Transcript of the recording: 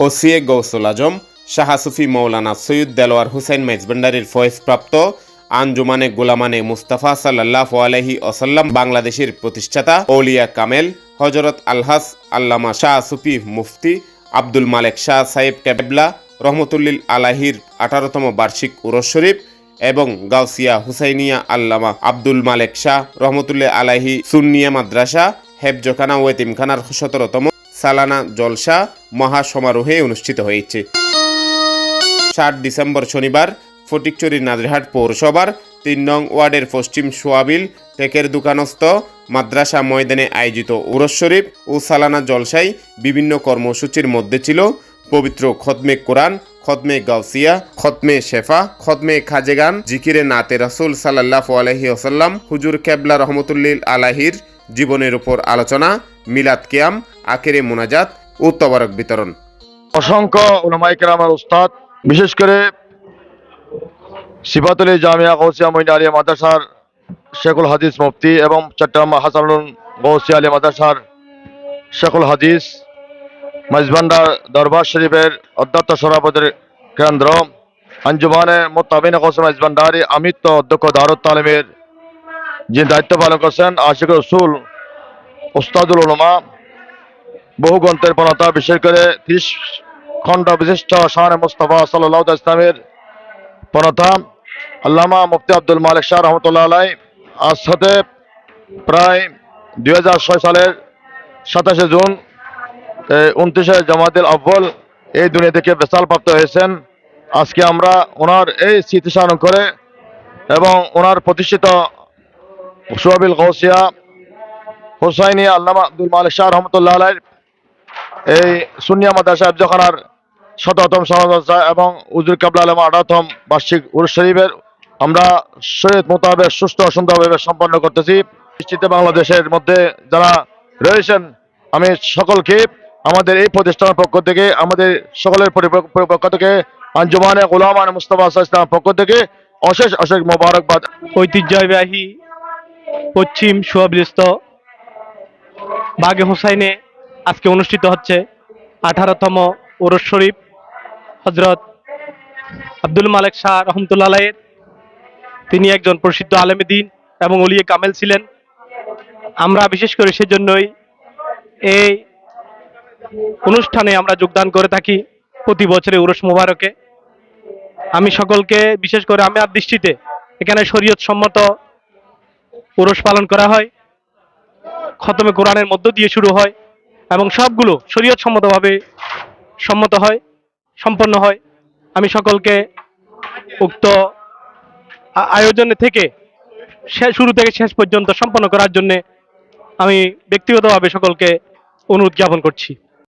OCA গৌসুল আজম শাহ সুফি মৌলানা সৈয়দ দেলোয়ার হুসাইন মেজবান্ডারির ফয়েজপ্রাপ্ত আঞ্জুমানে গোলামানে মুস্তাফা সাল্লাহ আলহি ওসাল্লাম বাংলাদেশের প্রতিষ্ঠাতা ওলিয়া কামেল হজরত আলহাস আল্লামা শাহ সুফি মুফতি আব্দুল মালেক শাহ সাহেব কেবলা রহমতুল্লিল আলাহির আঠারোতম বার্ষিক উরস শরীফ এবং গাউসিয়া হুসাইনিয়া আল্লামা আব্দুল মালেক শাহ রহমতুল্লাহ আলাহি সুন্নিয়া মাদ্রাসা, হেফজখানা ও এতিমখানার সতেরোতম সালানা জলসা মহা সমারোহে অনুষ্ঠিত হয়েছে। সাত ডিসেম্বর শনিবার ফটিকচুরি নাজরহাট পৌরসভার তিন নং ওয়ার্ডের পশ্চিম সোয়াবিল টেকের দোকানস্থ মাদ্রাসা ময়দানে আয়োজিত উরস শরীফ ও সালানা জলসায় বিভিন্ন কর্মসূচির মধ্যে ছিল পবিত্র খতমে কোরআন খতমে গাউসিয়া খতমে শেফা খতমে খাজেগান, জিকিরে নাতে রাসুল সাল্লাহ আলহি ওসাল্লাম হুজুর কেবলা রহমতুল্লিল আলাহির জীবনের উপর আলোচনা, মিলাদ কিয়াম, আখেরে মোনাজাত ও তবারক বিতরণ। অসংখ্য ওলামাইকের উস্তাদ, বিশেষ করে সিবাতলি জামিয়া গৌসিয়া মইন আলিয়া মাদ্রাসার শেখুল হাদিস মুফতি এবং চট্টগ্রাম হাসানুল গৌসিয়া আলিয়া মাদ্রাসার শেখুল হাদিস মাইজবান্ডার দরবার শরীফের অধ্যক্ষ সভাপতির কেন্দ্র। আঞ্জুমানে মোতাবিন গৌসিয়া মাইজবান্ডারি আমিত্ব অধ্যক্ষ দারুত তালিমের যিনি দায়িত্ব পালন করছেন আশিক রসুল, ওস্তাদুল উলমা, বহু গ্রন্থের প্রণতা বিশেষ করে ত্রিশ খণ্ড বিশিষ্ট শাহ মুস্তফা সাল্লাহ ইসলামের প্রণতা আল্লামা মুফতি আব্দুল মালিক শাহ রহমতুল্লাহ আলাই আজ সাথে প্রায় দু হাজার ছয় সালের সাতাশে জুন উনত্রিশে জামাতুল আব্বল এই দুনিয়া থেকে বেসাল প্রাপ্ত হয়েছেন। আজকে আমরা ওনার এই স্মৃতি স্মরণ করে এবং ওনার প্রতিষ্ঠিত সোহাবিল গৌসিয়া হোসাইনি আল্লামা আব্দুল মালিক শাহ রহমতুল্লাহ আলাইর এই সুনিয়া মাদ্রাসা আফজাখানার শততম সমাদ্রাসা এবং উজুর কাবলা আলম আঠারোতম বার্ষিক উরুস শরীফের আমরা সৈয়দ মোতাবেক সুস্থ সুন্দরভাবে সম্পন্ন করতেছি। নিশ্চিত বাংলাদেশের মধ্যে যারা রয়েছেন, আমি সকলকে আমাদের এই প্রতিষ্ঠানের পক্ষ থেকে, আমাদের সকলের পক্ষ থেকে, আঞ্জুমানে গোলামান মুস্তফা ইসলামের পক্ষ থেকে অশেষ অশেষ মোবারকবাদ। ঐতিহ্যবাহী পশ্চিম সুয়াবলিস্ত বাগে হোসাইনে আজকে অনুষ্ঠিত হচ্ছে আঠারোতম ওরস শরীফ। হজরত আব্দুল মালেক শাহ রহমতুল্লাহ আলাইয়ের তিনি একজন প্রসিদ্ধ আলেমে দিন এবং অলিয়ে কামেল ছিলেন। আমরা বিশেষ করে সেজন্যই এই অনুষ্ঠানে আমরা যোগদান করে থাকি প্রতি বছরে উরস মোবারকে। আমি সকলকে, বিশেষ করে আমার দৃষ্টিতে, এখানে শরীয়ত সম্মত উরস পালন করা হয়, খতমে কোরআনের মধ্য দিয়ে শুরু হয় এবং সবগুলো শরীয়ত সম্মতভাবে সম্মত হয়, সম্পন্ন হয়। আমি সকলকে উক্ত আয়োজনে থেকে শুরু থেকে শেষ পর্যন্ত সম্পন্ন করার জন্য আমি ব্যক্তিগতভাবে সকলকে অনুরোধ জ্ঞাপন করছি।